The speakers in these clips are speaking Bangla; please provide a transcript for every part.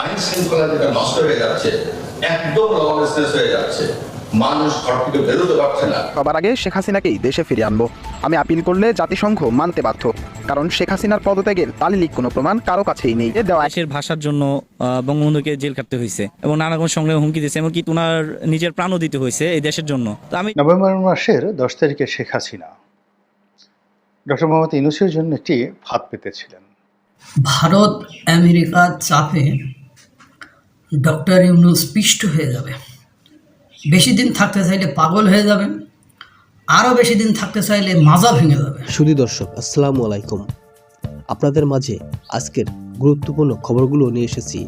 আইন শৃঙ্খলা যেটা নষ্ট হয়ে যাচ্ছে একদম লবলেসনেস হয়ে যাচ্ছে। মানুষ ঘর থেকে বেরোতে পারছে না। সবার আগে শেখ হাসিনাকেই দেশে ফিরে আনব। আমি আপিল করলে জাতিসংঘ মানতে বাধ্য কারণ শেখ হাসিনার পদত্যাগের দালিলিক কোনো প্রমাণ কারও কাছেই নেই। দেওয়া দেশের ভাষার জন্য আহ, বঙ্গবন্ধুকে জেল কাটতে হয়েছে এবং নানা রকম সঙ্গে হুমকি দিয়েছে এমনকি তোমার নিজের প্রাণও দিতে হয়েছে এই দেশের জন্য। তো আমি নভেম্বর মাসের দশ তারিখে শেখ হাসিনা ডক্টর মোহাম্মদ ইউনুসের জন্য একটি ফাঁদ পেতেছিলেন। ভারত আমেরিকার চাপে ডক্টর ইউনুস পিষ্ট হয়ে যাবে। বেশি দিন থাকতে চাইলে পাগল হয়ে যাবে আরও বেশি দিন থাকতে চাইলে মাজা ভেঙে যাবে। সুধী দর্শক, আসসালামু আলাইকুম। আপনাদের মাঝে আজকের গুরুত্বপূর্ণ খবরগুলো নিয়ে এসেছি।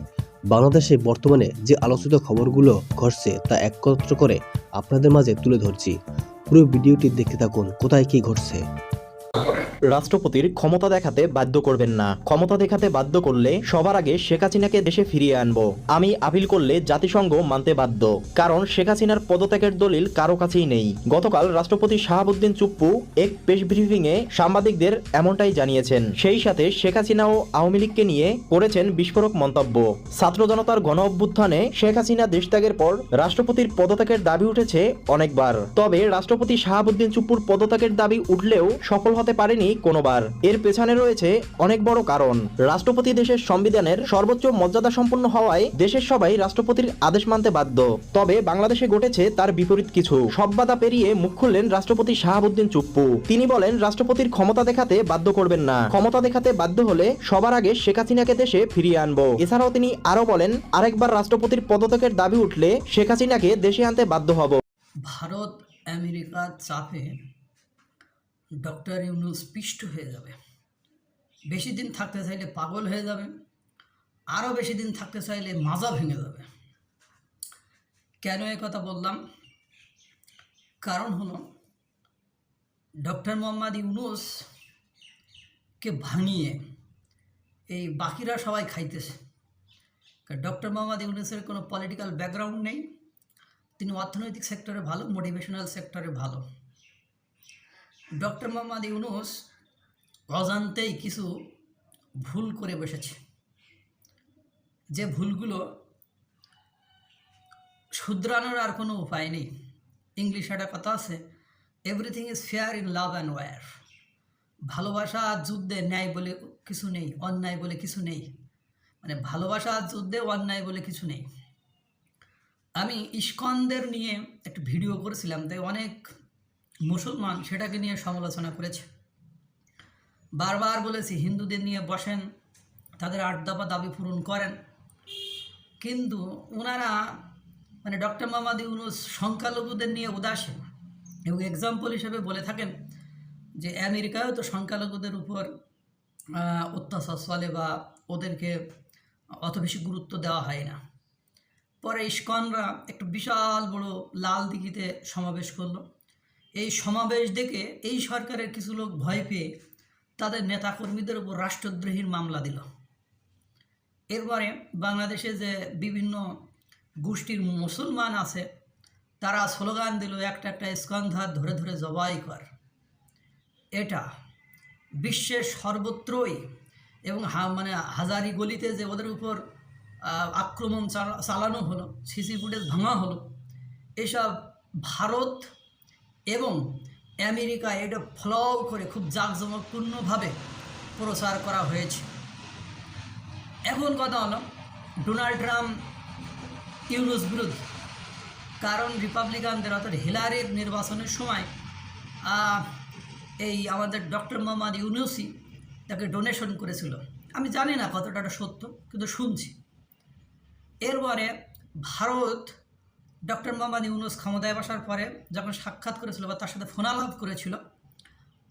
বাংলাদেশে বর্তমানে যে আলোচিত খবরগুলো ঘটছে তা একত্র করে আপনাদের মাঝে তুলে ধরছি। পুরো ভিডিওটি দেখতে থাকুন, কোথায় কি ঘটছে। রাষ্ট্রপতির ক্ষমতা দেখাতে বাধ্য করবেন না। ক্ষমতা দেখাতে বাধ্য করলে সবার আগে শেখ হাসিনাকে দেশে ফিরিয়ে আনব। আমি আপিল করলে জাতিসংঘ মানতে বাধ্য। কারণ শেখ হাসিনার পদত্যাগের দলিল কারও কাছেই নেই। গতকাল রাষ্ট্রপতি শাহাবুদ্দিন চুপ্পু এক প্রেস ব্রিফিং এ সাংবাদিকদের এমনটাই জানিয়েছেন। সেই সাথে শেখ হাসিনা ও আওয়ামী লীগকে নিয়ে করেছেন বিস্ফোরক মন্তব্য। ছাত্র জনতার গণ অভ্যুত্থানে শেখ হাসিনা দেশত্যাগের পর রাষ্ট্রপতির পদত্যাগের দাবি উঠেছে অনেকবার। তবে রাষ্ট্রপতি শাহাবুদ্দিন চুপ্পুর পদত্যাগের দাবি উঠলেও সফল হতে পারেনি কোনোবার। এর পেছনে রয়েছে অনেক বড় কারণ। রাষ্ট্রপতি দেশের সংবিধানের সর্বোচ্চ মর্যাদা সম্পন্ন হওয়ায় দেশের সবাই রাষ্ট্রপতির আদেশ মানতে বাধ্য। তবে বাংলাদেশে ঘটেছে তার বিপরীত কিছু। সব বাধা পেরিয়ে মুখ খুললেন রাষ্ট্রপতি শাহাবুদ্দিন চুপ্পু। তিনি বলেন, রাষ্ট্রপতির ক্ষমতা দেখাতে বাধ্য করবেন না। ক্ষমতা দেখাতে বাধ্য হলে সবার আগে শেখ হাসিনাকে দেশে ফিরিয়ে আনব। এছাড়াও তিনি আরও বলেন, আরেকবার রাষ্ট্রপতির পদত্যাগের দাবি উঠলে শেখ হাসিনাকে দেশে আনতে বাধ্য হব। ভারত আমেরিকার চাপে। ডক্টর ইউনুস পিষ্ট হয়ে যাবে। বেশি দিন থাকতে চাইলে পাগল হয়ে যাবে আরও বেশি দিন থাকতে চাইলে মাজা ভেঙে যাবে। কেন এ কথা বললাম? কারণ হলো, ডক্টর মোহাম্মদ ইউনুস কে ভাঙিয়ে এই বাকিরা সবাই খাইতেছে। ডক্টর মোহাম্মদ ইউনুসের কোনো পলিটিক্যাল ব্যাকগ্রাউন্ড নেই, তিনি অর্থনৈতিক সেক্টরে ভালো মোটিভেশনাল সেক্টরে ভালো। ডক্টর মোহাম্মদ ইউনুস অজান্তেই কিছু ভুল করে বসেছে। যে ভুলগুলো শুধরানোর আর কোনো উপায় নেই। ইংলিশ একটা কথা আছে everything is fair in love and war ভালোবাসা আর যুদ্ধে ন্যায় বলে কিছু নেই, অন্যায় বলে কিছু নেই। মানে ভালোবাসা আর যুদ্ধে অন্যায় বলে কিছু নেই। আমি ইস্কনদের নিয়ে একটা ভিডিও করেছিলাম, তাই অনেক মুসলমান সেটাকে নিয়ে সমালোচনা করেছে। বারবার বলেছি, হিন্দুদের নিয়ে বসেন, তাদের আট দফা দাবি পূরণ করেন। কিন্তু ওনারা মানে ডক্টর মোহাম্মদ ইউনুস সংখ্যালঘুদের নিয়ে উদাসীন। এবং এক্সাম্পল হিসেবে বলে থাকেন যে, আমেরিকায়ও তো সংখ্যালঘুদের উপর অত্যাচার চলে বা ওদেরকে অত বেশি গুরুত্ব দেওয়া হয় না। পরে ইস্কনরা একটু বিশাল বড় লাল দিঘিতে সমাবেশ করল। এই সমাবেশ দেখে এই সরকারের কিছু লোক ভয় পেয়ে তাদের নেতাকর্মীদের উপর রাষ্ট্রদ্রোহীর মামলা দিল। এরপরে বাংলাদেশে যে বিভিন্ন গোষ্ঠীর মুসলমান আছে, তারা স্লোগান দিল, একটা একটা স্কন্ধার ধরে ধরে জবাই কর। এটা বিশ্বের সর্বত্রই এবং হা- মানে হাজারি গলিতে যে ওদের উপর আক্রমণ চালা- চালানো হলো, সিসি ফুটেজ ভাঙা হলো, এসব ভারত এবং আমেরিকা এটা ফ্লাও করে খুব জাঁকজমকপূর্ণভাবে প্রচার করা হয়েছে। এখন কথা হলো, ডোনাল্ড ট্রাম্প ইউনুস বিরোধী কারণ রিপাবলিকানদের অর্থাৎ হিলারির নির্বাচনের সময় এই আমাদের ডক্টর মোহাম্মদ ইউনুসি তাকে ডোনেশন করেছিল। আমি জানি না কতটা সত্য, কিন্তু শুনছি। এরপরে ভারত ডক্টর মোহাম্মদ ইউনুস ক্ষমতায় বসার পরে যখন সাক্ষাৎ করেছিল বা তার সাথে ফোনালাপ করেছিল,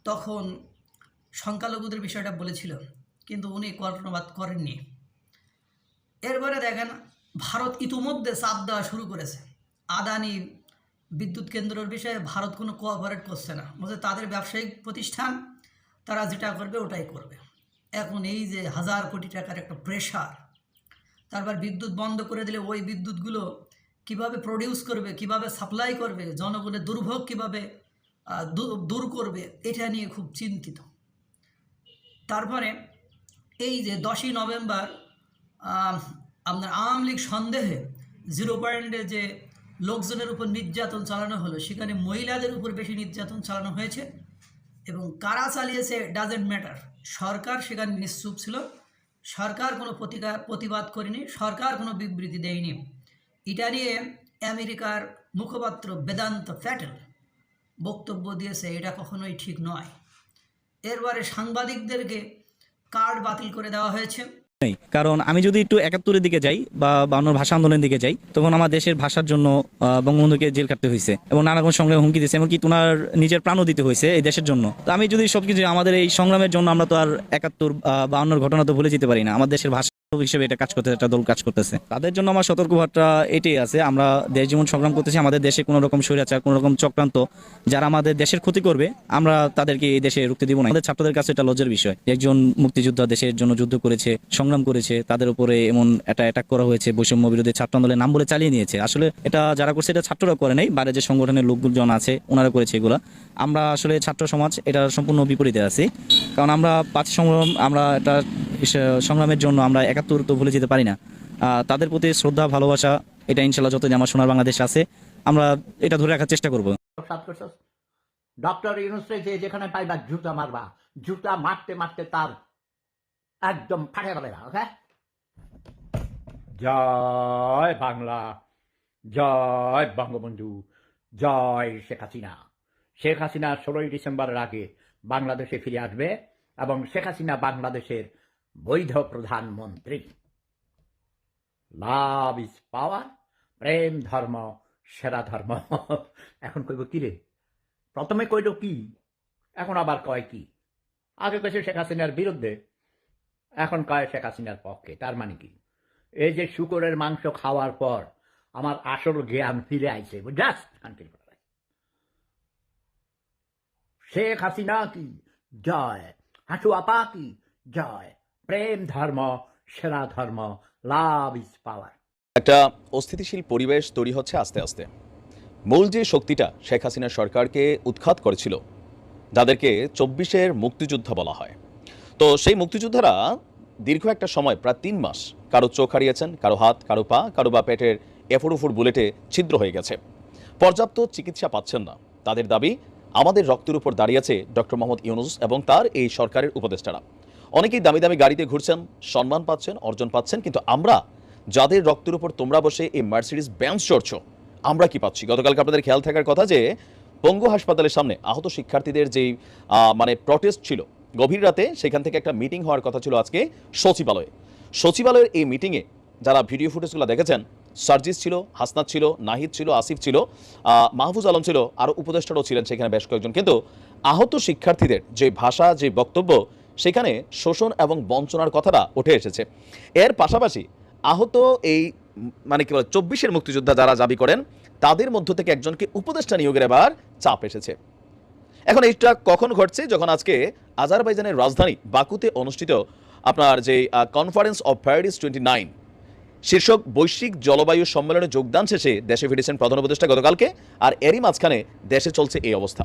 তখন সংখ্যালঘুদের বিষয়টা বলেছিল, কিন্তু উনি কল্পনাবাদ করেননি। এরপরে দেখেন, ভারত ইতিমধ্যে চাপ দেওয়া শুরু করেছে। আদানি বিদ্যুৎ কেন্দ্রের বিষয়ে ভারত কোনো কোঅপারেট করছে না। বলছে, তাদের ব্যবসায়িক প্রতিষ্ঠান, তারা যেটা করবে ওটাই করবে। এখন এই যে হাজার কোটি টাকার একটা প্রেশার তারপর বিদ্যুৎ বন্ধ করে দিলে ওই বিদ্যুৎগুলো কীভাবে প্রডিউস করবে, কীভাবে সাপ্লাই করবে, জনগণের দুর্ভোগ কীভাবে দূর করবে, এটা নিয়ে খুব চিন্তিত। তারপরে এই যে দশই নভেম্বর আপনার আওয়ামী লীগ সন্দেহে জিরো পয়েন্টে যে লোকজনের উপর নির্যাতন চালানো হলো, সেখানে মহিলাদের উপর বেশি নির্যাতন চালানো হয়েছে এবং কারা চালিয়েছে ডাজেন্ট ম্যাটার সরকার সেখানে নিশ্চুপ ছিল। সরকার কোনো প্রতিকার, প্রতিবাদ করেনি, সরকার কোনো বিবৃতি দেয়নি। এটা নিয়ে আমেরিকার মুখপাত্র বেদান্ত প্যাটেল বক্তব্য দিয়েছে, এটা কখনোই ঠিক নয়। এরবারে সাংবাদিকদেরকে কার্ড বাতিল করে দেওয়া হয়েছে। নেই, কারণ আমি যদি একটু একাত্তরের দিকে যাই বা বাউন্ন ভাষা আন্দোলনের দিকে যাই, তখন আমার দেশের ভাষার জন্য বঙ্গবন্ধুকে জেল কাটতে হয়েছে এবং নানা রকম সংগ্রামে হুমকি দিয়েছে এমনকি তোমার নিজের প্রাণও দিতে হয়েছে এই দেশের জন্য। তো আমি যদি সবকিছু আমাদের এই সংগ্রামের জন্য আমরা তো আর একাত্তর বাউন্নর ঘটনা তো ভুলে যেতে পারি না। আমার দেশের ভাষা হিসেবে এটা কাজ করতে একটা দল কাজ করতেছে। তাদের জন্য আমার সতর্কবার্তা এটাই আছে, আমরা দেশ যেমন সংগ্রাম করতেছি, আমাদের দেশে কোনো রকম স্বৈরাচার, কোনো রকম চক্রান্ত, যারা আমাদের দেশের ক্ষতি করবে, আমরা তাদেরকে এই দেশে রুখতে দিব না। আমাদের ছাত্রদের কাছে এটা লজ্জার বিষয়। একজন মুক্তিযোদ্ধা দেশের জন্য যুদ্ধ করেছে, সংগ্রাম করেছে, তাদের উপরে এমন একটা অ্যাটাক করা হয়েছে, বৈষম্য বিরোধী ছাত্র আন্দোলনের নাম বলে চালিয়ে নিয়েছে। আসলে এটা যারা করছে, এটা ছাত্ররা করে নাই বাইরে যে সংগঠনের লোকজন আছে, ওনারা করেছে এগুলা। আমরা আসলে ছাত্র সমাজ এটা সম্পূর্ণ বিপরীতে আছি। কারণ আমরা পাঁচ সংগ্রাম, আমরা এটা সংগ্রামের জন্য আমরা একাত্তর তো ভুলে যেতে পারি না। আহ, তাদের প্রতি শ্রদ্ধা ভালোবাসা এটা ইনশাল্লাহ যতদিন আমার সোনার বাংলাদেশ আছে আমরা এটা ধরে রাখার চেষ্টা করব। ডক্টর ইউনুসে যে যেখানে পাইবা জুতা মারবা। জুতা মারতে মারতে তার একদম ফাটে যাবে না ওকে জয় বাংলা জয় বঙ্গবন্ধু জয় শেখ হাসিনা। শেখ হাসিনা ষোলোই ডিসেম্বরের আগে বাংলাদেশে ফিরে আসবে এবং শেখ হাসিনা বাংলাদেশের বৈধ প্রধানমন্ত্রী। লাভ ইজ পাওয়ার, প্রেম ধর্ম, সেরা ধর্ম। এখন কইব কি রে? প্রথমে কইল কি, এখন আবার কয় কি? আগে কয়েছে শেখ হাসিনার বিরুদ্ধে, এখন কয় শেখ হাসিনার পক্ষে, তার মানে কি? এই যে শুকরের মাংস খাওয়ার পর আমার আসল জ্ঞান ফিরে আইছে শেখ হাসিনা কি? জয়। হাসু আপা কি? জয়। প্রেম ধর্ম সেরা ধর্ম, লাভ ইজ পাওয়ার। একটা অস্থিতিশীল পরিবেশ তৈরি হচ্ছে আস্তে আস্তে। মূল যে শক্তিটা শেখ হাসিনা সরকারকে উৎখাত করেছিল যাদেরকে চব্বিশের মুক্তিযোদ্ধা বলা হয়। তো সেই মুক্তিযোদ্ধারা দীর্ঘ একটা সময়, প্রায় তিন মাস, কারও চোখ হারিয়েছেন, কারও হাত, কারও পা, কারও বা পেটের এফুরুফুর বুলেটে ছিদ্র হয়ে গেছে। পর্যাপ্ত চিকিৎসা পাচ্ছেন না। তাদের দাবি, আমাদের রক্তের উপর দাঁড়িয়েছে ডক্টর মোহাম্মদ ইউনুস এবং তার এই সরকারের উপদেষ্টারা। অনেকেই দামি দামি গাড়িতে ঘুরছেন, সম্মান পাচ্ছেন, অর্জন পাচ্ছেন, কিন্তু আমরা যাদের রক্তের উপর তোমরা বসে এই মার্সিডিস ব্যান্স চড়ছ, আমরা কি পাচ্ছি? গতকালকে আপনাদের খেয়াল থাকার কথা যে পঙ্গু হাসপাতালের সামনে আহত শিক্ষার্থীদের যেই মানে প্রটেস্ট ছিল, গভীর রাতে সেখান থেকে একটা মিটিং হওয়ার কথা ছিল আজকে সচিবালয়ে। সচিবালয়ের এই মিটিংয়ে যারা ভিডিও ফুটেজগুলো দেখেছেন, সার্জিস ছিল, হাসনাত ছিল, নাহিদ ছিল, আসিফ ছিল মাহফুজ আলম ছিল আরও উপদেষ্টারাও ছিলেন সেখানে বেশ কয়েকজন। কিন্তু আহত শিক্ষার্থীদের যে ভাষা, যে বক্তব্য সেখানে শোষণ এবং বঞ্চনার কথাটা উঠে এসেছে। এর পাশাপাশি আহত এই মানে কি বলে, চব্বিশের মুক্তিযোদ্ধা যারা দাবি করেন, তাদের মধ্য থেকে একজনকে উপদেষ্টা নিয়োগের এবার চাপ এসেছে। এখন এইটা কখন ঘটছে? যখন আজকে আজারবাইজানের রাজধানী বাকুতে অনুষ্ঠিত আপনার যে conference of Paris twenty nine শীর্ষক বৈশ্বিক জলবায়ু সম্মেলনে যোগদান শেষে দেশে ফিরেছেন প্রধান উপদেষ্টা গতকালকে, আর এরই মাঝখানে দেশে চলছে এই অবস্থা।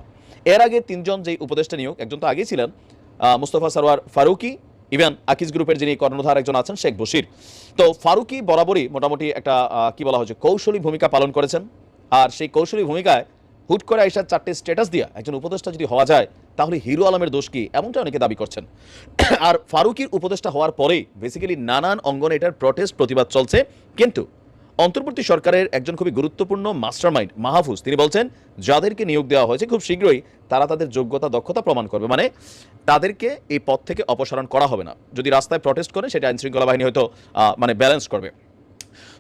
এর আগে তিনজন যে উপদেষ্টা নিয়োগ, একজন তো আগেই ছিলেন মুস্তফা সারোয়ার ফারুকি, ইভেন আকিজ গ্রুপের যিনি কর্ণধার একজন আছেন, শেখ বশির। তো ফারুকি বরাবরই মোটামুটি একটা কি বলা হচ্ছে কৌশলী ভূমিকা পালন করেছেন। আর সেই কৌশলী ভূমিকায় হুট করে আইসার চারটে স্ট্যাটাস দিয়া একজন উপদেষ্টা যদি হওয়া যায়, তাহলে হিরো আলমের দোষ কি? এমনটা অনেকে দাবি করছেন। আর ফারুকির উপদেষ্টা হওয়ার পরেই বেসিক্যালি নানান অঙ্গনে এটার প্রটেস্ট প্রতিবাদ চলছে। কিন্তু অন্তর্বর্তী সরকারের একজন খুবই গুরুত্বপূর্ণ মাস্টারমাইন্ড মাহফুজ। তিনি বলছেন, যাদেরকে নিয়োগ দেওয়া হয়েছে খুব শীঘ্রই তারা তাদের যোগ্যতা, দক্ষতা প্রমাণ করবে। মানে তাদেরকে এই পদ থেকে অপসারণ করা হবে না। যদি রাস্তায় প্রটেস্ট করে, সেটা আইন শৃঙ্খলা বাহিনী হয়তো মানে ব্যালেন্স করবে।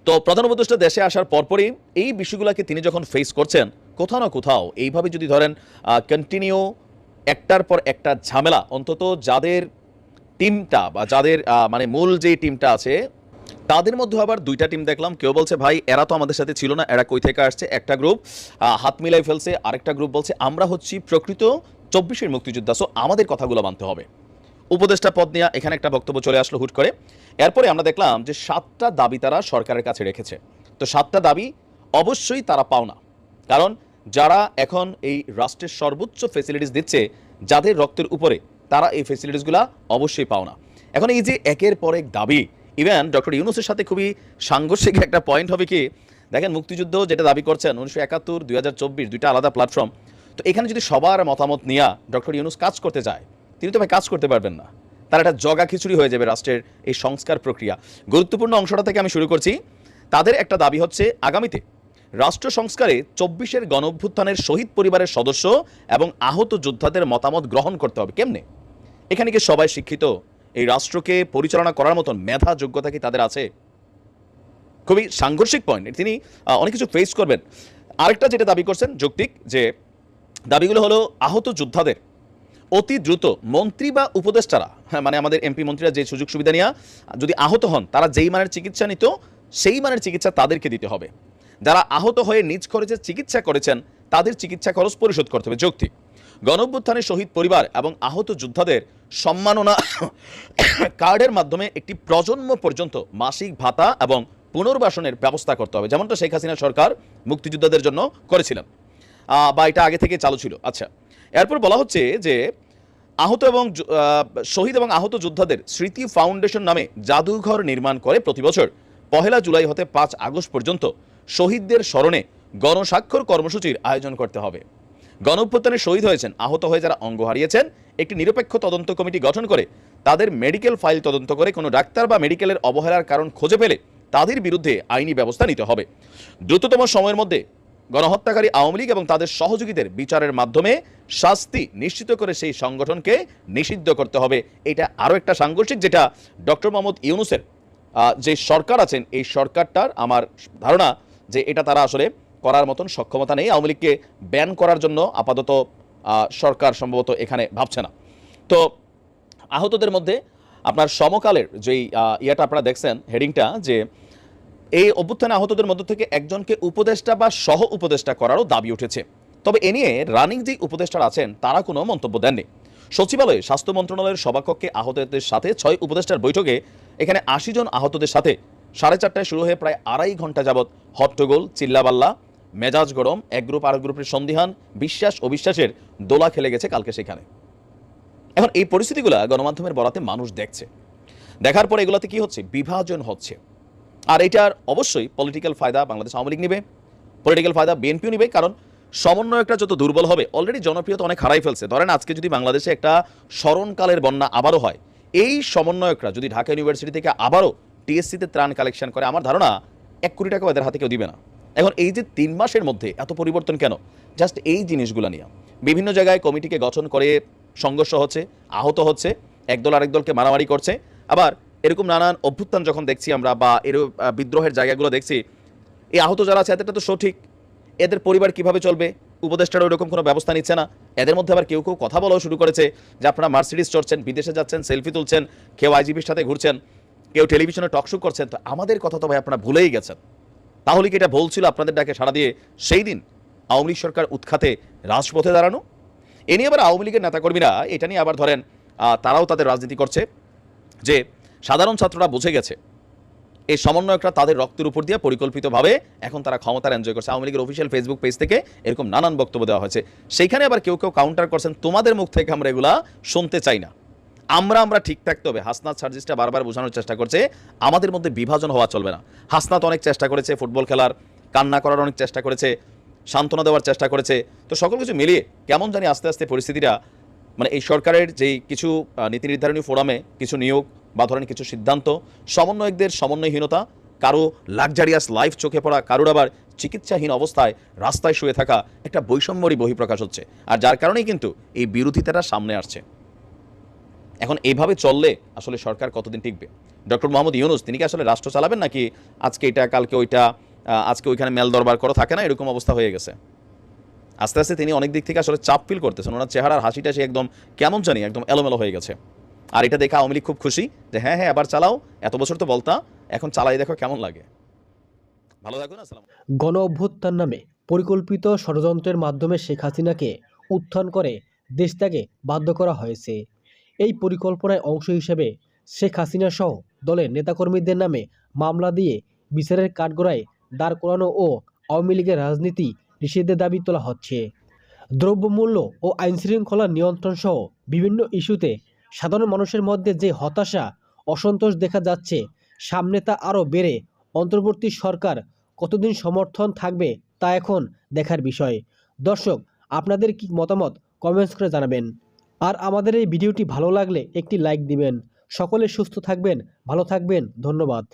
তো প্রধান উপদেষ্টা দেশে আসার পরপরই এই বিষয়গুলোকে তিনি যখন ফেস করছেন, কোথাও না কোথাও এইভাবে যদি ধরেন কন্টিনিউ একটার পর একটা ঝামেলা, অন্তত যাদের টিমটা বা যাদের মানে মূল যে টিমটা আছে তাদের মধ্যে আবার দুইটা টিম দেখলাম। কেউ বলছে, ভাই, এরা তো আমাদের সাথে ছিল না, এরা কই থেকে আসছে? একটা গ্রুপ হাত মিলাই ফেলছে। আরেকটা গ্রুপ বলছে, আমরা হচ্ছি প্রকৃত চব্বিশের মুক্তিযোদ্ধা সো আমাদের কথাগুলো মানতে হবে। উপদেষ্টা পদ নিয়ে এখানে একটা বক্তব্য চলে আসলো হুট করে। এরপরে আমরা দেখলাম যে, সাতটা দাবি তারা সরকারের কাছে রেখেছে। তো সাতটা দাবি অবশ্যই তারা পাও না। কারণ যারা এখন এই রাষ্ট্রের সর্বোচ্চ ফেসিলিটিস দিচ্ছে, যাদের রক্তের উপরে, তারা এই ফেসিলিটিসগুলো অবশ্যই পাও না। এখন এই যে একের পর এক দাবি ইভেন, ডক্টর ইউনুসের সাথে খুবই সাংঘর্ষিক একটা পয়েন্ট হবে কি? দেখেন, মুক্তিযুদ্ধ যেটা দাবি করছেন, উনিশশো একাত্তর, দুই হাজার চব্বিশ, দুইটা আলাদা প্ল্যাটফর্ম তো এখানে যদি সবার মতামত নিয়ে ডক্টর ইউনুস কাজ করতে যায়, তিনি তো ভাই কাজ করতে পারবেন না। তার একটা জগা খিচুড়ি হয়ে যাবে রাষ্ট্রের এই সংস্কার প্রক্রিয়া। গুরুত্বপূর্ণ অংশটা থেকে আমি শুরু করছি। তাদের একটা দাবি হচ্ছে, আগামীতে রাষ্ট্র সংস্কারে চব্বিশের গণঅভ্যুত্থানের শহীদ পরিবারের সদস্য এবং আহত যোদ্ধাদের মতামত গ্রহণ করতে হবে। কেমনে? এখানে কি সবাই শিক্ষিত? এই রাষ্ট্রকে পরিচালনা করার মতন মেধা, যোগ্যতা কি তাদের আছে? খুবই সাংঘর্ষিক পয়েন্ট তিনি অনেক কিছু ফেস করবেন। আরেকটা যেটা দাবি করছেন, যৌক্তিক, যে দাবিগুলো হলো আহত যোদ্ধাদের। অতি দ্রুত মন্ত্রী বা উপদেষ্টারা হ্যাঁ মানে আমাদের এমপি মন্ত্রীরা যে সুযোগ সুবিধা নিয়ে, যদি আহত হন, তারা যেই মানের চিকিৎসা নিত, সেই মানের চিকিৎসা তাদেরকে দিতে হবে। যারা আহত হয়ে নিজ খরচে চিকিৎসা করেছেন, তাদের চিকিৎসা খরচ পরিশোধ করতে হবে। যৌক্তিক। গণঅভ্যুত্থানের শহীদ পরিবার এবং আহত যোদ্ধাদের সম্মাননা কার্ডের মাধ্যমে একটি প্রজন্ম পর্যন্ত মাসিক ভাতা এবং পুনর্বাসনের ব্যবস্থা করতে হবে, যেমনটা শেখ হাসিনা সরকার মুক্তিযোদ্ধাদের জন্য করেছিলেন। বা এটা আগে থেকে চালু ছিল। আচ্ছা এরপর বলা হচ্ছে যে আহত এবং শহীদ এবং আহত যোদ্ধাদের স্মৃতি ফাউন্ডেশন নামে জাদুঘর নির্মাণ করে প্রতি বছর পহেলা জুলাই হতে পাঁচ আগস্ট পর্যন্ত শহীদদের স্মরণে গণস্বাক্ষর কর্মসূচির আয়োজন করতে হবে। গণঅভ্যুত্থানে শহীদ হয়েছেন। আহত হয়ে যারা অঙ্গ হারিয়েছেন, একটি নিরপেক্ষ তদন্ত কমিটি গঠন করে, তাদের মেডিকেল ফাইল তদন্ত করে কোনো ডাক্তার বা মেডিকেলের অবহেলার কারণ খুঁজে পেলে তাদের বিরুদ্ধে আইনি ব্যবস্থা নিতে হবে। দ্রুততম সময়ের মধ্যে গণহত্যাকারী আওয়ামী লীগ এবং তাদের সহযোগীদের বিচারের মাধ্যমে শাস্তি নিশ্চিত করে সেই সংগঠনকে নিষিদ্ধ করতে হবে। এটা আরও একটা সাংঘর্ষিক যেটা ডক্টর মোহাম্মদ ইউনুসের যে সরকার আছেন, এই সরকারটার আমার ধারণা যে এটা তারা আসলে করার মতন সক্ষমতা নেই। আওয়ামী লীগকে ব্যান করার জন্য আপাতত সরকার সম্ভবত এখানে ভাবছে না। তো আহতদের মধ্যে আপনার সমকালের যেই ইয়েটা আপনারা দেখছেন, হেডিংটা, যে এই অভ্যুত্থানে আহতদের মধ্য থেকে একজনকে উপদেষ্টা বা সহ উপদেষ্টা করারও দাবি উঠেছে। তবে এ নিয়ে রানিং যে উপদেষ্টারা আছেন, তারা কোনো মন্তব্য দেননি। সচিবালয়ে স্বাস্থ্য মন্ত্রণালয়ের সভাকক্ষে আহতদের সাথে ছয় উপদেষ্টার বৈঠকে এখানে আশি জন আহতদের সাথে সাড়ে চারটায় শুরু হয়ে প্রায় আড়াই ঘণ্টা যাবৎ হট্টগোল, চিল্লাবাল্লা মেজাজ গরম, এক গ্রুপ আর গ্রুপের সন্দিহান, বিশ্বাস, অবিশ্বাসের দোলা খেলে গেছে কালকে সেখানে। এখন এই পরিস্থিতিগুলো গণমাধ্যমের বরাতে মানুষ দেখছে। দেখার পর এগুলোতে কি হচ্ছে? বিভাজন হচ্ছে। আর এটার অবশ্যই পলিটিক্যাল ফায়দা বাংলাদেশ আওয়ামী লীগ নেবে পলিটিক্যাল ফায়দা বিএনপিও নেবে, কারণ সমন্বয়কটা যত দুর্বল হবে অলরেডি জনপ্রিয়তা অনেক হারাই ফেলছে। ধরেন আজকে যদি বাংলাদেশে একটা স্মরণকালের বন্যা আবারও হয়, এই সমন্বয়করা যদি ঢাকা ইউনিভার্সিটি থেকে আবারও টিএসসিতে ত্রাণ কালেকশন করে, আমার ধারণা এক কোটি টাকা এদের হাতে কেউ দিবে না। এখন এই যে তিন মাসের মধ্যে এত পরিবর্তন কেন? জাস্ট এই জিনিসগুলো নিয়ে। বিভিন্ন জায়গায় কমিটিকে গঠন করে সংঘর্ষ হচ্ছে, আহত হচ্ছে, একদল আরেক দলকে মারামারি করছে। আবার এরকম নানান অভ্যুত্থান যখন দেখছি আমরা বা এর বিদ্রোহের জায়গাগুলো দেখছি, এই আহত যারা আছে এদেরটা তো সঠিক। এদের পরিবার কীভাবে চলবে? উপদেষ্টারা ওইরকম কোনো ব্যবস্থা নিচ্ছে না। এদের মধ্যে আবার কেউ কেউ কথা বলাও শুরু করেছে যে আপনারা মার্সিডিস চড়ছেন, বিদেশে যাচ্ছেন সেলফি তুলছেন, কেউ আইজিপির সাথে ঘুরছেন, কেউ টেলিভিশনে টকশো করছেন। তো আমাদের কথা তো ভাই আপনারা ভুলেই গেছেন। তাহলে কি এটা বলছিল আপনাদের ডাকে সাড়া দিয়ে সেই দিন আওয়ামী লীগ সরকার উৎখাতে রাজপথে দাঁড়ানো? এ নিয়ে আবার আওয়ামী লীগের নেতাকর্মীরা এটা নিয়ে আবার ধরেন তারাও তাদের রাজনীতি করছে যে সাধারণ ছাত্ররা বুঝে গেছে, এই সমন্বয়করা তাদের রক্তের উপর দিয়ে পরিকল্পিতভাবে এখন তারা ক্ষমতার এনজয় করছে। আওয়ামী লীগের অফিসিয়াল ফেসবুক পেজ থেকে এরকম নানান বক্তব্য দেওয়া হয়েছে। সেইখানে আবার কেউ কেউ কাউন্টার করছেন, তোমাদের মুখ থেকে আমরা এগুলা শুনতে চাই না। আমরা আমরা ঠিক থাকতে হবে। হাসনাত সার্জিসটা বারবার বোঝানোর চেষ্টা করছে, আমাদের মধ্যে বিভাজন হওয়া চলবে না। হাসনাত অনেক চেষ্টা করেছে, ফুটবল খেলার কান্না করার অনেক চেষ্টা করেছে, সান্ত্বনা দেওয়ার চেষ্টা করেছে। তো সকল কিছু মিলিয়ে কেমন জানি আস্তে আস্তে পরিস্থিতিটা মানে এই সরকারের যেই কিছু নীতি নির্ধারণী ফোরামে কিছু নিয়োগ বা ধরেন কিছু সিদ্ধান্ত, সমন্বয়কদের সমন্বয়হীনতা, কারও লাক্সারিয়াস লাইফ চোখে পড়া, কারোর আবার চিকিৎসাহীন অবস্থায় রাস্তায় শুয়ে থাকা একটা বৈষম্যরই বহিঃপ্রকাশ হচ্ছে। আর যার কারণেই কিন্তু এই বিরোধিতাটা সামনে আসছে। এখন এইভাবে চললে আসলে সরকার কতদিন টিকবে? ডক্টর মোহাম্মদ ইউনুস, তিনি কি আসলে রাষ্ট্র চালাবেন নাকি আজকে এটা, কালকে ওইটা আজকে ওইখানে মেল দরবার করা থাকে না? এরকম অবস্থা হয়ে গেছে। আস্তে আস্তে তিনি অনেক দিক থেকে আসলে চাপ ফিল করতেছেন। ওনার চেহারার হাসিটা সে একদম কেমন জানি একদম এলোমেলো হয়ে গেছে। আর এটা দেখে আওয়ামী খুব খুশি যে হ্যাঁ হ্যাঁ এবার চালাও, এত বছর তো বলতা, এখন চালাই দেখো কেমন লাগে। ভালো থাকুন, আসসালাম গণ অভ্যুত্থান নামে পরিকল্পিত ষড়যন্ত্রের মাধ্যমে শেখ হাসিনাকে উত্থান করে দেশ ত্যাগে বাধ্য করা হয়েছে। এই পরিকল্পনায় অংশ হিসেবে শেখ হাসিনা সহ দলের নেতাকর্মীদের নামে মামলা দিয়ে বিচারের কাঠগড়ায় দাঁড় করানো ও আওয়ামী লীগের রাজনীতি নিষিদ্ধের দাবি তোলা হচ্ছে। দ্রব্যমূল্য ও আইনশৃঙ্খলা নিয়ন্ত্রণ সহ বিভিন্ন ইস্যুতে সাধারণ মানুষের মধ্যে যে হতাশা, অসন্তোষ দেখা যাচ্ছে, সামনে তা আরও বেড়ে অন্তর্বর্তী সরকার কতদিন সমর্থন থাকবে তা এখন দেখার বিষয়। দর্শক, আপনাদের কি মতামত কমেন্টস করে জানাবেন। আর আমাদের এই ভিডিওটি ভালো লাগলে একটি লাইক দিবেন। সকলে সুস্থ থাকবেন, ভালো থাকবেন, ধন্যবাদ।